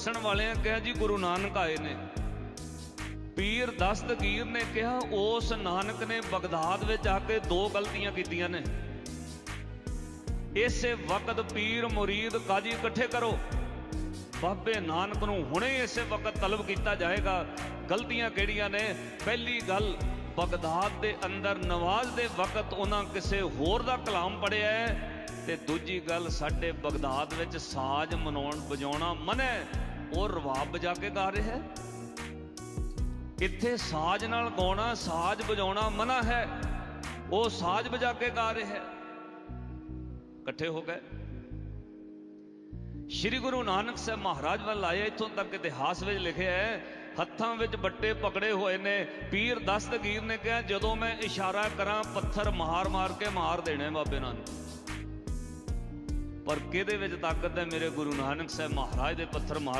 ਦੱਸਣ ਵਾਲਿਆਂ ਕਿਹਾ ਜੀ ਗੁਰੂ ਨਾਨਕ ਆਏ ਨੇ। ਪੀਰ ਦਸਤਗੀਰ ਨੇ ਕਿਹਾ, ਉਸ ਨਾਨਕ ਨੇ ਬਗਦਾਦ ਵਿੱਚ ਆ ਕੇ ਦੋ ਗਲਤੀਆਂ ਕੀਤੀਆਂ ਨੇ। ਇਸੇ ਵਕਤ ਪੀਰ ਮੁਰੀਦ ਕਾਜੀ ਇਕੱਠੇ ਕਰੋ। ਬਾਬੇ ਨਾਨਕ ਨੂੰ ਹੁਣੇ ਇਸੇ ਵਕਤ ਤਲਬ ਕੀਤਾ ਜਾਏਗਾ। ਗਲਤੀਆਂ ਕਿਹੜੀਆਂ ਨੇ? ਪਹਿਲੀ ਗੱਲ, ਬਗਦਾਦ ਦੇ ਅੰਦਰ ਨਵਾਜ਼ ਦੇ ਵਕਤ ਉਹਨਾਂ ਕਿਸੇ ਹੋਰ ਦਾ ਕਲਾਮ ਪੜਿਆ ਹੈ। ਤੇ ਦੂਜੀ ਗੱਲ ਸਾਡੇ ਬਗਦਾਦ ਵਿੱਚ ਸਾਜ਼ ਮਨਾਉਣ ਵਜਾਉਣਾ ਮਨਾ ਹੈ ਉਹ ਰਵਾਬ ਵਜਾ ਕੇ ਗਾ ਰਿਹਾ ਹੈ। ਇੱਥੇ ਸਾਜ਼ ਨਾਲ ਗਾਉਣਾ, ਸਾਜ਼ ਵਜਾਉਣਾ ਮਨਾ ਹੈ, ਉਹ ਸਾਜ਼ ਵਜਾ ਕੇ ਗਾ ਰਿਹਾ ਹੈ। ਇਕੱਠੇ ਹੋ ਗਏ। ਸ਼੍ਰੀ ਗੁਰੂ ਨਾਨਕ ਸਾਹਿਬ ਮਹਾਰਾਜ ਵੱਲ ਆਏ, ਇੱਥੋਂ ਤੱਕ ਇਤਿਹਾਸ ਵਿੱਚ ਲਿਖਿਆ ਹੈ, ਹੱਥਾਂ ਵਿੱਚ ਬੱਟੇ ਪਕੜੇ ਹੋਏ ਨੇ। ਪੀਰ ਦਸਤਗੀਰ ਨੇ ਕਿਹਾ, ਜਦੋਂ ਮੈਂ ਇਸ਼ਾਰਾ ਕਰਾਂ, ਪੱਥਰ ਮਾਰ-ਮਾਰ ਕੇ ਮਾਰ ਦੇਣੇ ਬਾਬੇ ਨਾਨਕ। ਪਰ ਕਿਹਦੇ ਵਿੱਚ ਤਾਕਤ ਹੈ ਮੇਰੇ ਗੁਰੂ ਨਾਨਕ ਸਾਹਿਬ ਮਹਾਰਾਜ ਦੇ ਪੱਥਰ ਮਾਰ